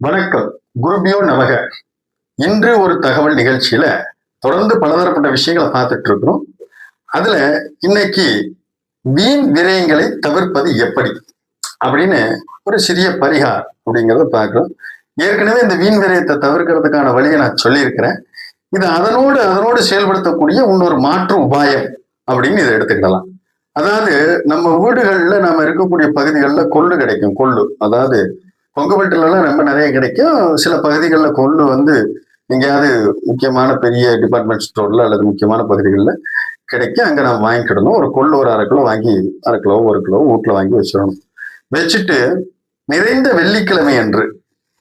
வணக்கம். குருபியோ நமக. இன்று ஒரு தகவல் நிகழ்ச்சியில தொடர்ந்து பலதரப்பட்ட விஷயங்களை பார்த்துட்டு இருக்கிறோம். அதுல இன்னைக்கு வீண் விரயங்களை தவிர்ப்பது எப்படி அப்படின்னு ஒரு சிறிய பரிகார் அப்படிங்கிறத பார்க்கிறோம். ஏற்கனவே இந்த வீண் விரயத்தை தவிர்க்கிறதுக்கான வழியை நான் சொல்லியிருக்கிறேன். இது அதனோடு அதனோடு செயல்படுத்தக்கூடிய இன்னொரு மாற்று உபாயம் அப்படின்னு இதை எடுத்துக்கிடலாம். அதாவது நம்ம வீடுகள்ல நம்ம இருக்கக்கூடிய பகுதிகளில் கொள்ளு கிடைக்கும் கொள்ளு. அதாவது பொங்கப்பட்டிலலாம் ரொம்ப நிறைய கிடைக்கும். சில பகுதிகளில் கொள்ளு வந்து எங்கேயாவது முக்கியமான பெரிய டிபார்ட்மெண்ட் ஸ்டோர்ல அல்லது முக்கியமான பகுதிகளில் கிடைக்கும். அங்கே நம்ம வாங்கிக்கிடணும். ஒரு கொள்ளு ஒரு அரை கிலோ வாங்கி அரை கிலோ ஒரு கிலோ வீட்டில் வாங்கி வச்சிடணும். வச்சுட்டு நிறைந்த வெள்ளிக்கிழமை அன்று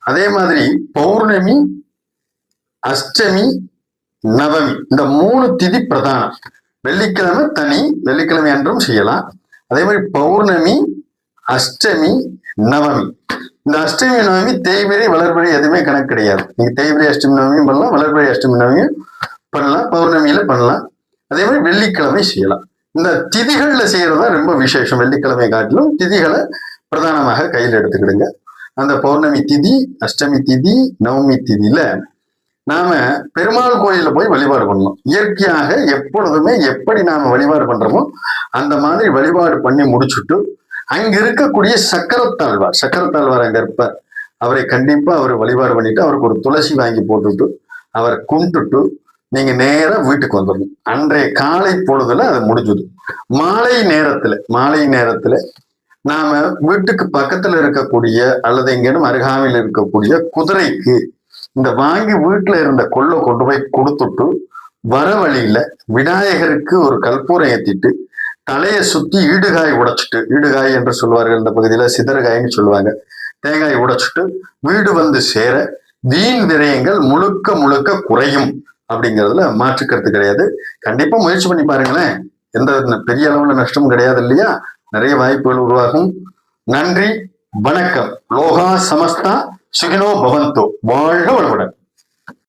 அதே மாதிரி பௌர்ணமி அஷ்டமி நவமி இந்த மூணு திதி பிரதானம். வெள்ளிக்கிழமை தனி வெள்ளிக்கிழமை அன்றும் செய்யலாம். அதே மாதிரி பௌர்ணமி அஷ்டமி நவமி. இந்த அஷ்டமி நவமி தேய்பிரி வளர்பிரி எதுவுமே கணக்கு கிடையாது. நீங்க தேய்பிரி அஷ்டமி நவமியும் பண்ணலாம் வளர்பிரி அஷ்டமி நவமியும் பண்ணலாம் பௌர்ணமியில பண்ணலாம். அதே மாதிரி வெள்ளிக்கிழமை செய்யலாம். இந்த திதிகள்ல செய்யறதா ரொம்ப விசேஷம். வெள்ளிக்கிழமை காட்டிலும் திதிகளை பிரதானமாக கையில் எடுத்துக்கிடுங்க. அந்த பௌர்ணமி திதி அஷ்டமி திதி நவமி திதியில நாம பெருமாள் கோயில்ல போய் வழிபாடு பண்ணணும். இயற்கையாக எப்பொழுதுமே எப்படி நாம வழிபாடு பண்றோமோ அந்த மாதிரி வழிபாடு பண்ணி முடிச்சுட்டு அங்க இருக்கக்கூடிய சக்கரத்தாழ்வார் சக்கரத்தாழ்வார் அங்க இருப்பார். அவரை கண்டிப்பா அவர் வழிபாடு பண்ணிட்டு அவருக்கு ஒரு துளசி வாங்கி போட்டுட்டு அவர் கும்பிட்டுட்டு நீங்க நேரா வீட்டுக்கு வந்துடணும். அன்றைய காலை பொழுதுல அது முடிஞ்சது. மாலை நேரத்துல மாலை நேரத்துல நாம வீட்டுக்கு பக்கத்துல இருக்கக்கூடிய அல்லது எங்கேனும் அருகாமையில் இருக்கக்கூடிய குதிரைக்கு இந்த வாங்கி வீட்டுல இருந்த கொள்ளை கொண்டு போய் கொடுத்துட்டு வர வழியில விநாயகருக்கு ஒரு கற்பூரம் ஏத்திட்டு தலையை சுத்தி ஈடுகாய் உடைச்சிட்டு ஈடுகாய் என்று சொல்வார்கள் இந்த பகுதியில சிதறுகாய்னு சொல்லுவாங்க. தேங்காய் உடைச்சிட்டு வீடு வந்து சேர வீண் விரயங்கள் முழுக்க முழுக்க குறையும் அப்படிங்கிறதுல மாற்றுக்கிறது கிடையாது. கண்டிப்பா முயற்சி பண்ணி பாருங்களேன். எந்த பெரிய அளவுல நஷ்டமும் கிடையாது இல்லையா? நிறைய வாய்ப்புகள் உருவாகும். நன்றி வணக்கம். லோகா சமஸ்தா சுகினோ பவந்தோ. வாழ்க வளமுடன்.